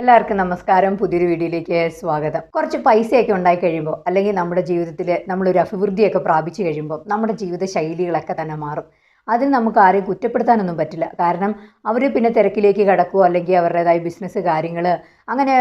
എല്ലാവർക്കും നമസ്കാരം. പുതിയൊരു വീഡിയോയിലേക്ക് സ്വാഗതം. കുറച്ച് പൈസയൊക്കെ ഉണ്ടായി കഴിയുമ്പോൾ അല്ലെങ്കിൽ നമ്മുടെ ജീവിതത്തിൽ നമ്മളൊരു അഭിവൃദ്ധിയൊക്കെ പ്രാപിച്ചു കഴിയുമ്പോൾ നമ്മുടെ ജീവിത ശൈലികളൊക്കെ തന്നെ മാറും. അതിന് നമുക്ക് ആരെയും കുറ്റപ്പെടുത്താനൊന്നും പറ്റില്ല. കാരണം അവർ പിന്നെ തിരക്കിലേക്ക് കിടക്കുമോ അല്ലെങ്കിൽ അവരുടേതായ ബിസിനസ് കാര്യങ്ങൾ അങ്ങനെ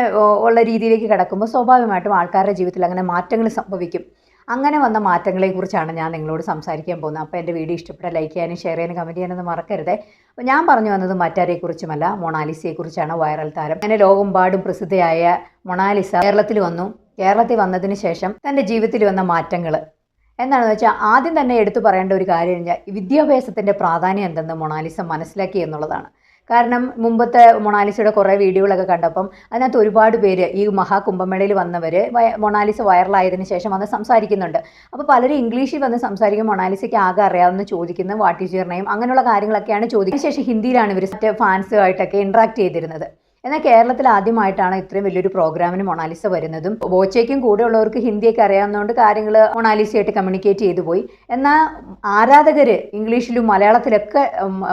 ഉള്ള രീതിയിലേക്ക് കിടക്കുമ്പോൾ സ്വാഭാവികമായിട്ടും ആൾക്കാരുടെ ജീവിതത്തിൽ അങ്ങനെ മാറ്റങ്ങൾ സംഭവിക്കും. അങ്ങനെ വന്ന മാറ്റങ്ങളെക്കുറിച്ചാണ് ഞാൻ നിങ്ങളോട് സംസാരിക്കാൻ പോകുന്നത്. അപ്പോൾ എന്റെ വീഡിയോ ഇഷ്ടപ്പെട്ട ലൈക്ക് ചെയ്യാനും ഷെയർ ചെയ്യാനും കമന്റ് ചെയ്യാനൊന്നും മറക്കരുത്. അപ്പോൾ ഞാൻ പറഞ്ഞു വന്നത് മറ്റാരെക്കുറിച്ചുമല്ല മൊണാലിസയെക്കുറിച്ചാണ് വൈറൽ താരം. അങ്ങനെ ലോകമെമ്പാടും പ്രസിദ്ധയായ മൊണാലിസ കേരളത്തിൽ വന്നു. കേരളത്തിൽ വന്നതിന് ശേഷം തന്റെ ജീവിതത്തിൽ വന്ന മാറ്റങ്ങൾ എന്താണെന്ന് വെച്ചാൽ ആദ്യം തന്നെ എടുത്തു പറയേണ്ട ഒരു കാര്യം വിദ്യാഭ്യാസത്തിന്റെ പ്രാധാന്യം എന്തെന്ന് മൊണാലിസ മനസ്സിലാക്കി എന്നുള്ളതാണ്. കാരണം മുമ്പത്തെ മൊണാലിസയുടെ കുറേ വീഡിയോകളൊക്കെ കണ്ടപ്പം അതിനകത്ത് ഒരുപാട് പേര് ഈ മഹാകുംഭമേളയിൽ വന്നവർ മൊണാലിസ വൈറലായതിനു ശേഷം വന്ന് സംസാരിക്കുന്നുണ്ട്. അപ്പോൾ പലരും ഇംഗ്ലീഷിൽ വന്ന് സംസാരിക്കും മൊണാലിസയ്ക്ക് ആകെ അറിയാവുന്ന ചോദിക്കുന്ന വാട്ട് ഈസ് യുവർ നെയിം അങ്ങനെയുള്ള കാര്യങ്ങളൊക്കെയാണ് ചോദിക്കുന്നത്. ശേഷം ഹിന്ദിയിലാണ് ഇവർ ഫാൻസുമായിട്ടൊക്കെ ഇൻട്രാക്ട് ചെയ്തിരുന്നത്. എന്നാൽ കേരളത്തിൽ ആദ്യമായിട്ടാണ് ഇത്രയും വലിയൊരു പ്രോഗ്രാമിന് മൊണാലിസ വരുന്നതും. ബോച്ചയ്ക്കും കൂടെ ഉള്ളവർക്ക് ഹിന്ദിയൊക്കെ അറിയാവുന്നതുകൊണ്ട് കാര്യങ്ങൾ മൊണാലിസയായിട്ട് കമ്മ്യൂണിക്കേറ്റ് ചെയ്തു പോയി. എന്നാൽ ആരാധകർ ഇംഗ്ലീഷിലും മലയാളത്തിലൊക്കെ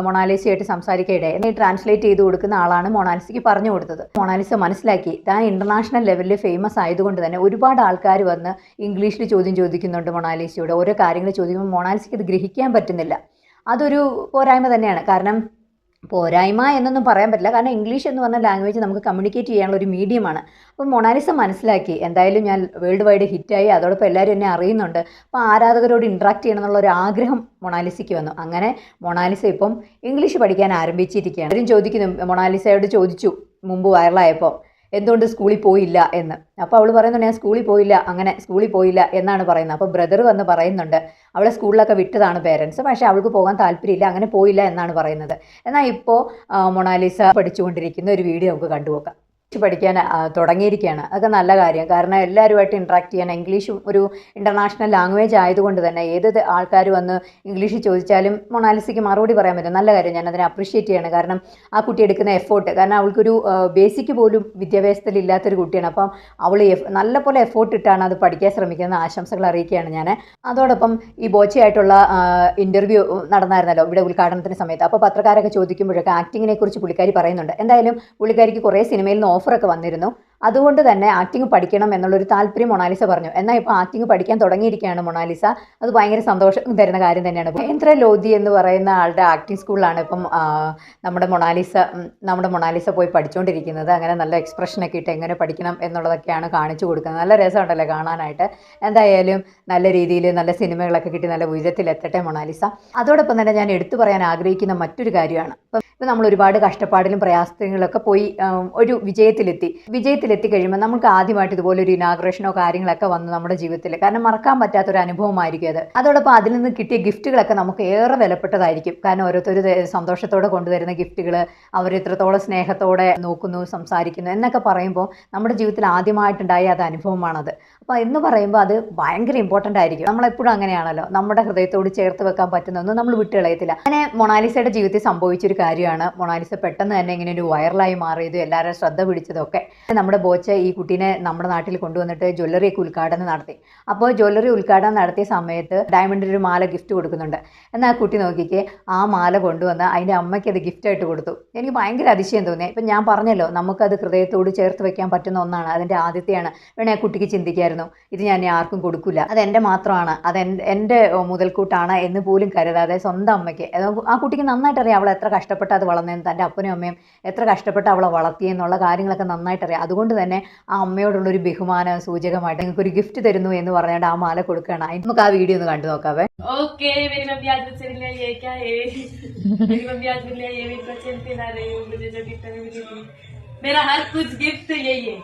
മൊണാലിസയായിട്ട് സംസാരിക്കയിടെ? എന്നെ ട്രാൻസ്ലേറ്റ് ചെയ്ത് കൊടുക്കുന്ന ആളാണ് മൊണാലിസയ്ക്ക് പറഞ്ഞു കൊടുത്തത്. മൊണാലിസ മനസ്സിലാക്കി താൻ ഇന്റർനാഷണൽ ലെവലിൽ ഫേമസ് ആയതുകൊണ്ട് തന്നെ ഒരുപാട് ആൾക്കാർ വന്ന് ഇംഗ്ലീഷിൽ ചോദ്യം ചോദിക്കുന്നുണ്ട് മൊണാലിസയോട്. ഓരോ കാര്യങ്ങൾ ചോദിക്കുമ്പോൾ മൊണാലിസയ്ക്ക് ഇത് ഗ്രഹിക്കാൻ പറ്റുന്നില്ല. അതൊരു പോരായ്മ തന്നെയാണ്. കാരണം പോരായ്മ എന്നൊന്നും പറയാൻ പറ്റില്ല. കാരണം ഇംഗ്ലീഷ് എന്ന് പറഞ്ഞ ലാംഗ്വേജ് നമുക്ക് കമ്മ്യൂണിക്കേറ്റ് ചെയ്യാനുള്ള ഒരു മീഡിയമാണ് അപ്പം മൊണാലിസ മനസ്സിലാക്കി എന്തായാലും ഞാൻ വേൾഡ് വൈഡ് ഹിറ്റായി അതോടൊപ്പം എല്ലാവരും എന്നെ അറിയുന്നുണ്ട്. അപ്പോൾ ആരാധകരോട് ഇൻട്രാക്ട് ചെയ്യണം എന്നുള്ള ഒരു ആഗ്രഹം മൊണാലിസയ്ക്ക് വന്നു. അങ്ങനെ മൊണാലിസ ഇപ്പം ഇംഗ്ലീഷ് പഠിക്കാൻ ആരംഭിച്ചിരിക്കുകയാണ്. അവരും ചോദിക്കുന്നു മൊണാലിസയോട് ചോദിച്ചു മുമ്പ് വൈറലായപ്പോൾ എന്തുകൊണ്ട് സ്കൂളിൽ പോയില്ല എന്ന്. അപ്പോൾ അവൾ പറയുന്നുണ്ട് ഞാൻ സ്കൂളിൽ പോയില്ല അങ്ങനെ സ്കൂളിൽ പോയില്ല എന്നാണ് പറയുന്നത്. അപ്പോൾ ബ്രദർ വന്ന് പറയുന്നുണ്ട് അവളെ സ്കൂളിലൊക്കെ വിട്ടതാണ് പേരൻസ് പക്ഷേ അവൾക്ക് പോകാൻ താല്പര്യമില്ല അങ്ങനെ പോയില്ല എന്നാണ് പറയുന്നത്. എന്നാൽ ഇപ്പോൾ മൊണാലിസ പഠിച്ചുകൊണ്ടിരിക്കുന്ന ഒരു വീഡിയോ നമുക്ക് കണ്ടുപോക്കാം പഠിക്കാൻ തുടങ്ങിയിരിക്കുകയാണ്. അതൊക്കെ നല്ല കാര്യം. കാരണം എല്ലാവരുമായിട്ട് ഇൻട്രാക്ട് ചെയ്യാൻ ഇംഗ്ലീഷ് ഒരു ഇന്റർനാഷണൽ ലാംഗ്വേജ് ആയതുകൊണ്ട് തന്നെ ഏത് ആൾക്കാർ വന്ന് ഇംഗ്ലീഷ് ചോദിച്ചാലും മൊണാലിസയ്ക്ക് മറുപടി പറയാൻ പറ്റും. നല്ല കാര്യം. ഞാൻ അതിനെ അപ്രീഷിയേറ്റ് ചെയ്യണം. കാരണം ആ കുട്ടി എടുക്കുന്ന എഫോർട്ട് കാരണം അവൾക്കൊരു ബേസിക് പോലും വിദ്യാഭ്യാസത്തിൽ ഇല്ലാത്തൊരു കുട്ടിയാണ്. അപ്പം അവൾ നല്ല പോലെ എഫോർട്ട് ഇട്ടാണ് അത് പഠിക്കാൻ ശ്രമിക്കുന്നത് ആശംസകൾ അറിയിക്കുകയാണ് ഞാൻ. അതോടൊപ്പം ഈ ബോച്ചയായിട്ടുള്ള ഇന്റർവ്യൂ നടന്നായിരുന്നല്ലോ ഇവിടെ ഉദ്ഘാടനത്തിന് സമയത്ത്. അപ്പോൾ പത്രക്കാരൊക്കെ ചോദിക്കുമ്പോഴൊക്കെ ആക്ടിങ്ങിനെ കുറിച്ച് പുള്ളിക്കാരി പറയുന്നുണ്ട്. എന്തായാലും പുള്ളിക്കാരിക്ക് കുറേ സിനിമയിൽ നിന്ന് ഓഫറൊക്കെ വന്നിരുന്നു. അതുകൊണ്ട് തന്നെ ആക്ടിങ് പഠിക്കണം എന്നുള്ളൊരു താല്പര്യം മൊണാലിസ പറഞ്ഞു. എന്നാൽ ഇപ്പോൾ ആക്ടിങ് പഠിക്കാൻ തുടങ്ങിയിരിക്കുകയാണ് മൊണാലിസ. അത് ഭയങ്കര സന്തോഷം തരുന്ന കാര്യം തന്നെയാണ്. മഹേന്ദ്ര ലോധി എന്ന് പറയുന്ന ആളുടെ ആക്ടിങ് സ്കൂളിലാണ് ഇപ്പം നമ്മുടെ മൊണാലിസ നമ്മുടെ മൊണാലിസ പോയി പഠിച്ചുകൊണ്ടിരിക്കുന്നത്. അങ്ങനെ നല്ല എക്സ്പ്രഷനൊക്കെ ഇട്ട് എങ്ങനെ പഠിക്കണം എന്നുള്ളതൊക്കെയാണ് കാണിച്ചു കൊടുക്കുന്നത്. നല്ല രസമുണ്ടല്ലോ കാണാനായിട്ട്. എന്തായാലും നല്ല രീതിയിൽ നല്ല സിനിമകളൊക്കെ കിട്ടി നല്ല ഉയരത്തിലെത്തട്ടെ മൊണാലിസ. അതോടൊപ്പം തന്നെ ഞാൻ എടുത്തു പറയാൻ ആഗ്രഹിക്കുന്ന മറ്റൊരു കാര്യമാണ്. ഇപ്പം ഇപ്പം നമ്മൾ ഒരുപാട് കഷ്ടപ്പാടിലും പ്രയാസങ്ങളൊക്കെ പോയി ഒരു വിജയത്തിലെത്തി. വിജയത്തിലെത്തി കഴിയുമ്പോൾ നമുക്ക് ആദ്യമായിട്ട് ഇതുപോലെ ഒരു ഇനാഗ്രേഷനോ കാര്യങ്ങളൊക്കെ വന്നു നമ്മുടെ ജീവിതത്തിൽ കാരണം മറക്കാൻ പറ്റാത്ത ഒരു അനുഭവമായിരിക്കും അത്. അതോടൊപ്പം അതിൽ നിന്ന് കിട്ടിയ ഗിഫ്റ്റുകളൊക്കെ നമുക്ക് ഏറെ വിലപ്പെട്ടതായിരിക്കും. കാരണം ഓരോരുത്തർ സന്തോഷത്തോടെ കൊണ്ടുവരുന്ന ഗിഫ്റ്റുകൾ അവർ എത്രത്തോളം സ്നേഹത്തോടെ നോക്കുന്നു സംസാരിക്കുന്നു എന്നൊക്കെ പറയുമ്പോൾ നമ്മുടെ ജീവിതത്തിൽ ആദ്യമായിട്ടുണ്ടായ അത് അനുഭവമാണത്. അപ്പോൾ എന്ന് പറയുമ്പോൾ അത് ഭയങ്കര ഇമ്പോർട്ടന്റ് ആയിരിക്കും. നമ്മളെപ്പോഴും അങ്ങനെയാണല്ലോ. നമ്മുടെ ഹൃദയത്തോട് ചേർത്ത് വെക്കാൻ പറ്റുന്നൊന്നും നമ്മൾ വിട്ടുകളയത്തില്ല. അങ്ങനെ മൊണാലിസയുടെ ജീവിതത്തിൽ സംഭവിച്ചൊരു കാര്യമാണ് മൊണാലിസ പെട്ടെന്ന് തന്നെ ഇങ്ങനെ ഒരു വൈറലായി മാറിയത്. എല്ലാവരും ശ്രദ്ധ പിടിച്ചതൊക്കെ നമ്മുടെ ബോച്ച ഈ കുട്ടീനെ നമ്മുടെ നാട്ടിൽ കൊണ്ടുവന്നിട്ട് ജ്വല്ലറിയൊക്കെ ഉദ്ഘാടനം നടത്തി. അപ്പോൾ ജ്വല്ലറി ഉദ്ഘാടനം നടത്തിയ സമയത്ത് ഡയമണ്ടിന്റെ ഒരു മാല ഗിഫ്റ്റ് കൊടുക്കുന്നുണ്ട്. എന്നാൽ കുട്ടി നോക്കിക്കേ ആ മാല കൊണ്ടുവന്ന് അതിന്റെ അമ്മയ്ക്ക് അത് ഗിഫ്റ്റായിട്ട് കൊടുത്തു. എനിക്ക് ഭയങ്കര അതിശയം തോന്നി. ഇപ്പം ഞാൻ പറഞ്ഞല്ലോ നമുക്കത് ഹൃദയത്തോട് ചേർത്ത് വെക്കാൻ പറ്റുന്ന ഒന്നാണ്. അതിന്റെ ആദ്യത്തെയാണ്. വേണേ കുട്ടിക്ക് ചിന്തിക്കായിരുന്നു. ഇത് ഞാൻ ആർക്കും കൊടുക്കില്ല അത് എന്റെ മാത്രമാണ്. അത് എന്റെ മുതൽക്കൂട്ടാണ് എന്ന് പോലും കരുതാതെ സ്വന്തം അമ്മയ്ക്ക്. ആ കുട്ടിക്ക് നന്നായിട്ട് അറിയാം അവൾ എത്ര കഷ്ടപ്പെട്ട് അത് വളർന്നതെന്ന് തൻ്റെ അപ്പനും അമ്മയും എത്ര കഷ്ടപ്പെട്ട് അവളെ വളർത്തിയെന്നുള്ള കാര്യങ്ങളൊക്കെ നന്നായിട്ട് അറിയാം അതുകൊണ്ട് തന്നെ ആ അമ്മയോടുള്ള ഒരു ബഹുമാന സൂചകമായിട്ട് നിങ്ങൾക്ക് ഒരു ഗിഫ്റ്റ് തരുന്നു എന്ന് പറഞ്ഞുകൊണ്ട് ആ മാല കൊടുക്കുകയാണ് അതിന് നമുക്ക് ആ വീഡിയോ ഒന്ന് കണ്ടു നോക്കാവേ ओके मेरी मम्मी आज मुझसे मिलने आई है क्या है मेरी मम्मी आज मिलने आई है मेरी बच्चे पिला रही हूँ मुझे जो गिफ्ट है मिली थी मेरा हर कुछ गिफ्ट यही है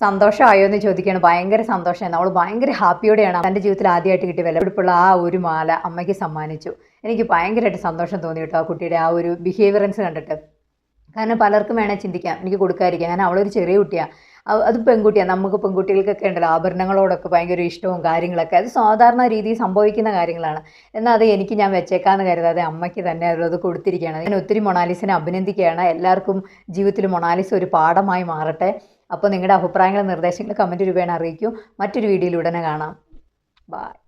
സന്തോഷമായോന്ന് ചോദിക്കുകയാണ്. ഭയങ്കര സന്തോഷമാണ് നമ്മൾ ഭയങ്കര ഹാപ്പിയോടെയാണ് തന്റെ ജീവിതത്തിൽ ആദ്യമായിട്ട് കിട്ടിയ വിലപിടിപ്പുള്ള ആ ഒരു മാല അമ്മയ്ക്ക് സമ്മാനിച്ചു. എനിക്ക് ഭയങ്കരമായിട്ട് സന്തോഷം തോന്നി കേട്ടോ ആ കുട്ടിയുടെ ആ ഒരു ബിഹേവിയറൻസ് കണ്ടിട്ട്. കാരണം പലർക്കും വേണേൽ ചിന്തിക്കാം. എനിക്ക് കൊടുക്കാതിരിക്കാം. കാരണം അവളൊരു ചെറിയ കുട്ടിയാണ് അത് പെൺകുട്ടിയാണ് നമുക്ക് പെൺകുട്ടികൾക്കൊക്കെ ഉണ്ടല്ലോ. ആഭരണങ്ങളോടൊക്കെ ഭയങ്കര ഇഷ്ടവും കാര്യങ്ങളൊക്കെ. അത് സാധാരണ രീതിയിൽ സംഭവിക്കുന്ന കാര്യങ്ങളാണ്. എന്നാൽ അത് എനിക്ക് ഞാൻ വെച്ചേക്കാന്ന് കരുതാതെ അമ്മയ്ക്ക് തന്നെ അത് കൊടുത്തിരിക്കുകയാണ്. ഞാൻ ഒത്തിരി മൊണാലിസിനെ അഭിനന്ദിക്കുകയാണ്. എല്ലാവർക്കും ജീവിതത്തിൽ മൊണാലിസ് ഒരു പാഠമായി മാറട്ടെ. അപ്പോൾ നിങ്ങളുടെ അഭിപ്രായങ്ങളും നിർദ്ദേശങ്ങളും കമന്റ് രൂപേണ അറിയിക്കൂ. മറ്റൊരു വീഡിയോയിൽ ഉടനെ കാണാം. ബൈ